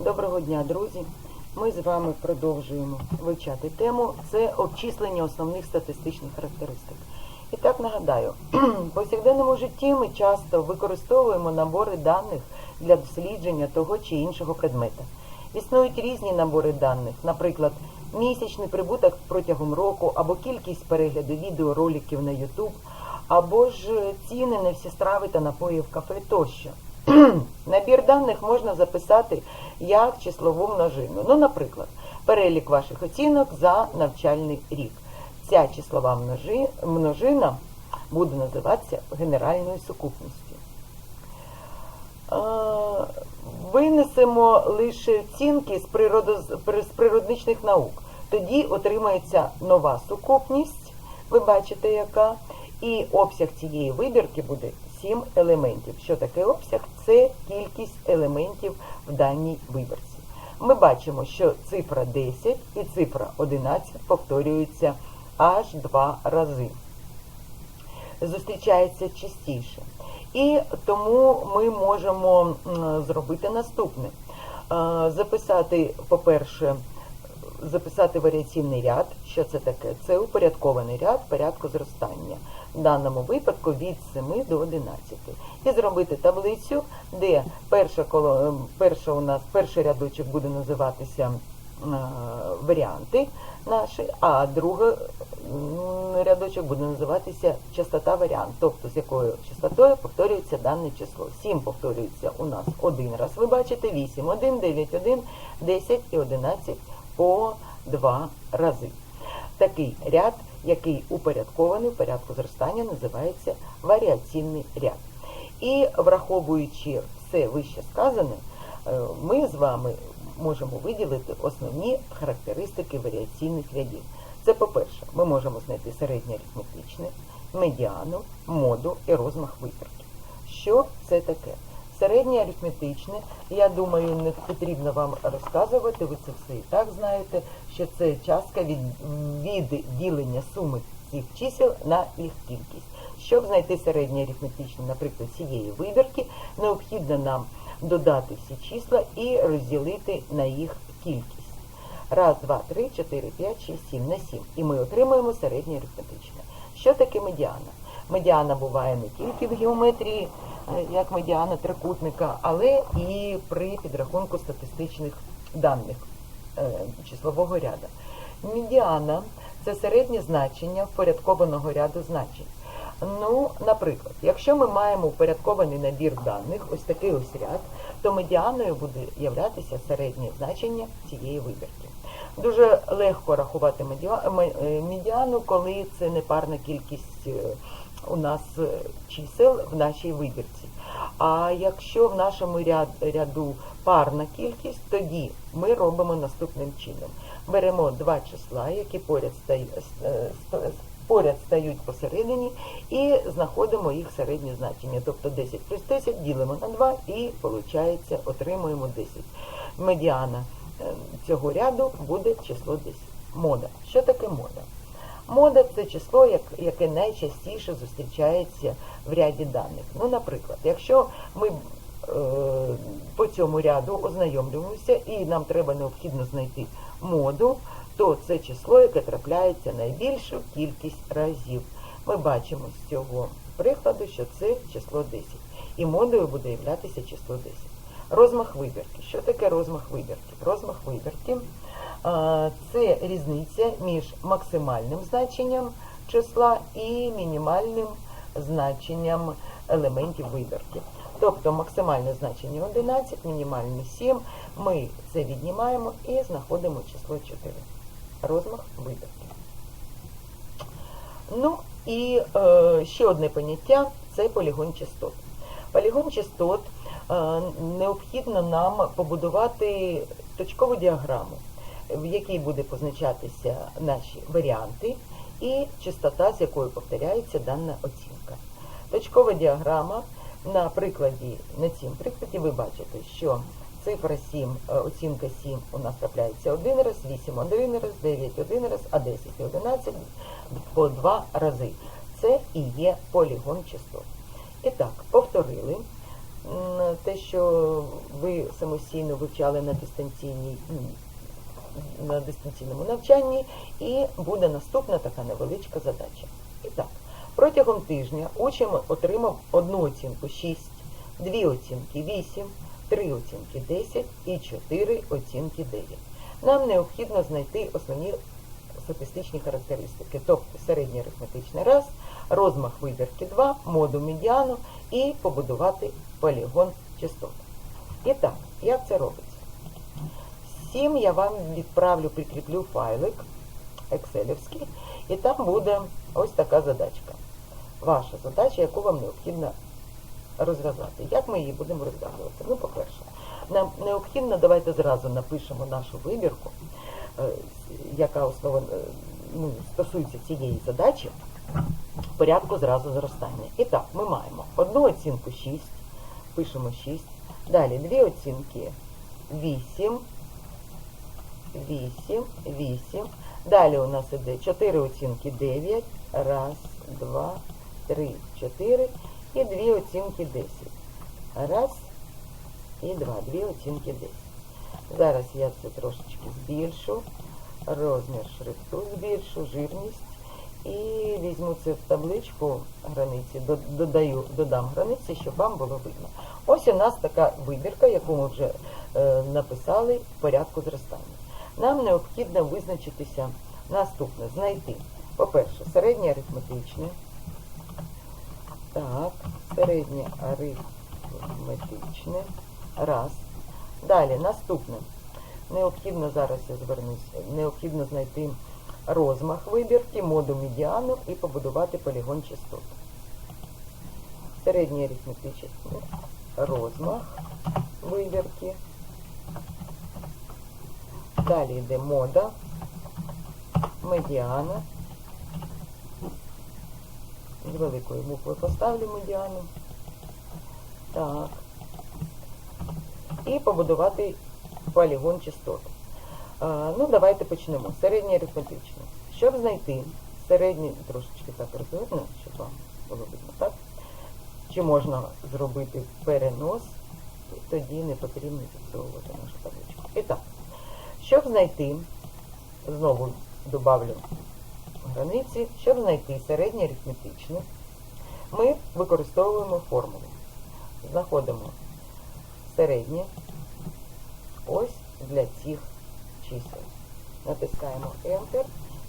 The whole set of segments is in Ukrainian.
Доброго дня, друзі! Ми з вами продовжуємо вивчати тему. Це обчислення основних статистичних характеристик. І так нагадаю, в повсякденному житті ми часто використовуємо набори даних для дослідження того чи іншого предмета. Існують різні набори даних, наприклад, місячний прибуток протягом року, або кількість перегляду відеороликів на YouTube, або ж ціни на всі страви та напої в кафе тощо. Набір даних можна записати як числову множину. Ну, наприклад, перелік ваших оцінок за навчальний рік. Ця числова множи- множина буде називатися генеральною сукупністю. Винесемо лише оцінки з, природоз- з природничних наук. Тоді отримається нова сукупність, ви бачите, яка, і обсяг цієї вибірки буде 7 елементів. Що таке обсяг? Це кількість елементів в даній вибірці. Ми бачимо, що цифра 10 і цифра 11 повторюються аж два рази зустрічається частіше. І тому ми можемо зробити наступне. Записати, по-перше, записати варіаційний ряд. Що це таке? Це упорядкований ряд порядку зростання. В даному випадку від 7 до 11. І зробити таблицю, де перша, коло, перша у нас, перший рядочок буде називатися е, варіанти наші, а другий рядочок буде називатися частота варіант, тобто з якою частотою повторюється дане число. 7 повторюється у нас один раз, ви бачите, 8, 1, 9, 1, 10 і 11 по два рази. Такий ряд, який упорядкований в порядку зростання, називається варіаційний ряд. І враховуючи все вище сказане, е, ми з вами можемо виділити основні характеристики варіаційних рядів. Це, по-перше, ми можемо знайти середнє арифметичне, медіану, моду і розмах вибірки. Що це таке? Середнє арифметичне, я думаю, не потрібно вам розказувати, ви це все і так знаєте, що це частка від, від ділення суми цих чисел на їх кількість. Щоб знайти середнє арифметичне, наприклад, цієї вибірки, необхідно нам додати всі числа і розділити на їх кількість. Раз, два, три, чотири, п'ять, шість, сім на сім. І ми отримуємо середнє арифметичне. Що таке медіана? Медіана буває не тільки в геометрії, е, як медіана трикутника, але і при підрахунку статистичних даних е, числового ряду. Медіана це середнє значення впорядкованого ряду значень. Ну, наприклад, якщо ми маємо упорядкований набір даних, ось такий ось ряд, то медіаною буде являтися середнє значення цієї вибірки. Дуже легко рахувати е, медіану, коли це непарна кількість у нас е, чисел в нашій вибірці. А якщо в нашому ряд, ряду парна кількість, тоді ми робимо наступним чином. Беремо два числа, які поряд стають, поряд стають посередині, і знаходимо їх середнє значення. Тобто 10 плюс 10 ділимо на 2 і виходить, отримуємо 10. Медіана е, цього ряду буде число 10. Мода. Що таке мода? Мода це число, яке найчастіше зустрічається в ряді даних. Ну, наприклад, якщо ми е, по цьому ряду ознайомлюємося і нам треба необхідно знайти моду, то це число, яке трапляється найбільшу кількість разів. Ми бачимо з цього прикладу, що це число 10. І модою буде являтися число 10. Розмах вибірки. Що таке розмах вибірки? Розмах вибірки це різниця між максимальним значенням числа і мінімальним значенням елементів вибірки. Тобто максимальне значення 11, мінімальне 7. Ми це віднімаємо і знаходимо число 4. Розмах вибірки. Ну і е, ще одне поняття це полігон частот. Полігон частот е, необхідно нам побудувати точкову діаграму, в якій буде позначатися наші варіанти і частота, з якою повторяється дана оцінка. Точкова діаграма на прикладі, на цім прикладі ви бачите, що цифра 7, е, оцінка 7 у нас трапляється один раз, 8 один раз, 9 один раз, а 10 і 11 по два рази. Це і є полігон частот. І так, повторили. те, що ви самостійно вивчали на дистанційній на дистанційному навчанні, і буде наступна така невеличка задача. І так, протягом тижня учень отримав одну оцінку 6, дві оцінки 8, три оцінки 10 і 4 оцінки 9. Нам необхідно знайти основні статистичні характеристики, тобто середній арифметичний раз, розмах вибірки 2, моду медіану і побудувати полігон частот. І так, як це робиться? Всім я вам відправлю, прикріплю файлик екселівський, і там буде ось така задачка. Ваша задача, яку вам необхідно розв'язати. Як ми її будемо розв'язувати? Ну, по-перше, нам необхідно, давайте зразу напишемо нашу вибірку, е, яка основа, е, ну, стосується цієї задачі, порядку зразу зростання. І так, ми маємо одну оцінку 6, пишемо 6, далі дві оцінки 8, 8, 8. Далі у нас іде 4 оцінки 9. Раз, два, три, чотири. І дві оцінки 10. Раз і два. Дві оцінки 10. Зараз я це трошечки збільшу. Розмір шрифту збільшу, жирність. І візьму це в табличку границі, додаю, додам границі, щоб вам було видно. Ось у нас така вибірка, яку ми вже е, написали в порядку зростання. Нам необхідно визначитися наступне, знайти, по-перше, середнє арифметичне. Так, середнє арифметичне. Раз. Далі, наступне. Необхідно зараз я звернусь, необхідно знайти розмах вибірки, моду медіану і побудувати полігон частот. Середній арифметичний розмах вибірки. Далі йде мода, медіана. З великої букви поставлю медіану. Так. І побудувати полігон частот. А, ну, давайте почнемо. Середнє арифметичне. Щоб знайти середній, трошечки так розверну, щоб вам було видно, так? Чи можна зробити перенос, тоді не потрібно фіксовувати нашу табличку. І так, щоб знайти, знову добавлю границі, щоб знайти середнє арифметичне, ми використовуємо формулу. Знаходимо середнє ось для цих чисел. Натискаємо Enter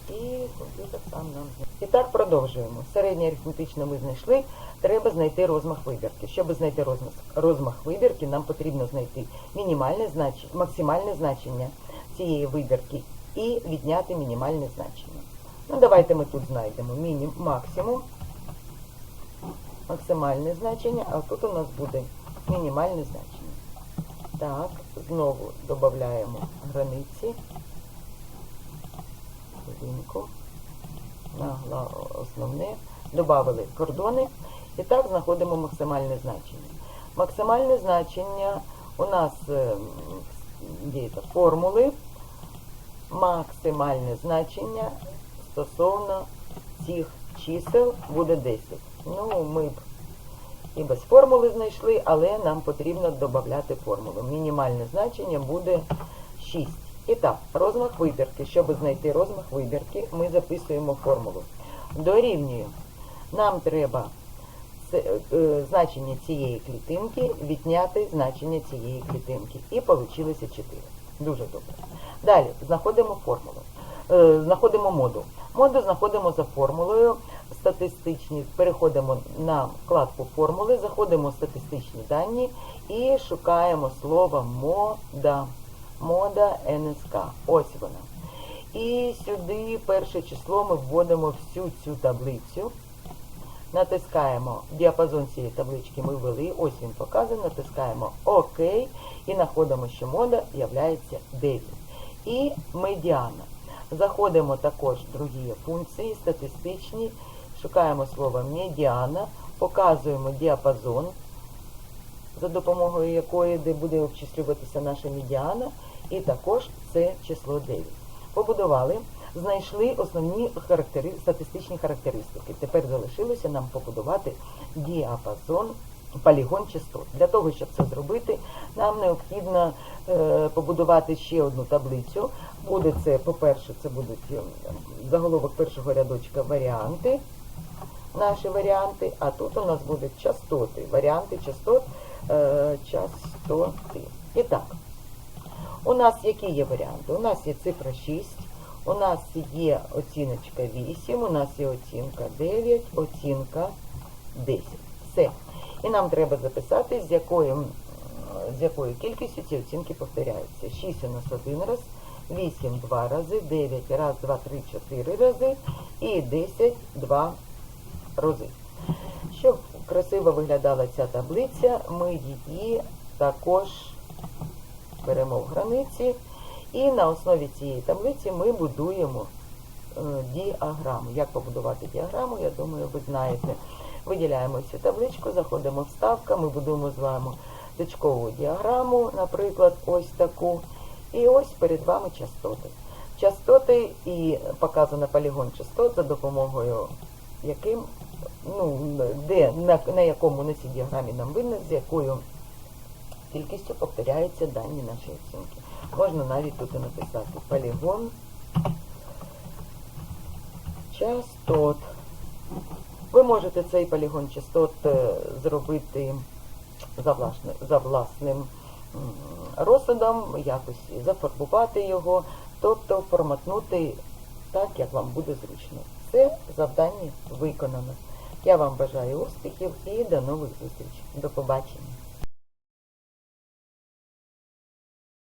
і комп'ютер сам нам. І так продовжуємо. Середнє арифметичне ми знайшли. Треба знайти розмах вибірки. Щоб знайти розмах, розмах вибірки, нам потрібно знайти мінімальне значення, максимальне значення цієї вибірки і відняти мінімальне значення. Ну, давайте ми тут знайдемо мінім, максимум, максимальне значення, а тут у нас буде мінімальне значення. Так, знову додаємо границі, хвилинку, на основне, додали кордони, і так знаходимо максимальне значення. Максимальне значення у нас е, є формули, максимальне значення стосовно цих чисел буде 10. Ну, ми б і без формули знайшли, але нам потрібно додати формулу. Мінімальне значення буде 6. І так, розмах вибірки. Щоб знайти розмах вибірки, ми записуємо формулу. Дорівнює. Нам треба е, значення цієї клітинки відняти значення цієї клітинки. І вийшло 4. Дуже добре. Далі знаходимо формулу. Е, знаходимо моду. Моду знаходимо за формулою статистичні. Переходимо на вкладку формули, заходимо в статистичні дані і шукаємо слово мода. Мода НСК. Ось вона. І сюди перше число ми вводимо всю цю таблицю. Натискаємо діапазон цієї таблички ми ввели, ось він показаний, натискаємо ОК і знаходимо, що мода являється 9. І медіана. Заходимо також в другі функції, статистичні, шукаємо слово медіана, показуємо діапазон, за допомогою якої де буде обчислюватися наша медіана, і також це число 9. Побудували, знайшли основні характери... статистичні характеристики. Тепер залишилося нам побудувати діапазон полігон частот. Для того, щоб це зробити, нам необхідно е, побудувати ще одну таблицю. Буде це, по-перше, це будуть е, заголовок першого рядочка варіанти, наші варіанти, а тут у нас будуть частоти, варіанти частот, е, частоти. І так, у нас які є варіанти? У нас є цифра 6, у нас є оціночка 8, у нас є оцінка 9, оцінка 10. Все. І нам треба записати, з якою, з якою кількістю ці оцінки повторяються. 6 у нас один раз, 8 два рази, 9 раз, 2, 3, 4 рази і 10 два рази. Щоб красиво виглядала ця таблиця, ми її також беремо в границі. І на основі цієї таблиці ми будуємо е, діаграму. Як побудувати діаграму, я думаю, ви знаєте. Виділяємо цю табличку, заходимо в ставка, ми будуємо з вами точкову діаграму, наприклад, ось таку. І ось перед вами частоти. Частоти і показано полігон частот, за допомогою яким, ну, де, на, на якому на цій діаграмі нам видно, з якою кількістю повторяються дані нашої оцінки. Можна навіть тут і написати полігон частот. Ви можете цей полігон частот е, зробити за, власне, за власним м, розсудом, якось зафарбувати його, тобто форматнути так, як вам буде зручно. Це завдання виконано. Я вам бажаю успіхів і до нових зустрічей. До побачення.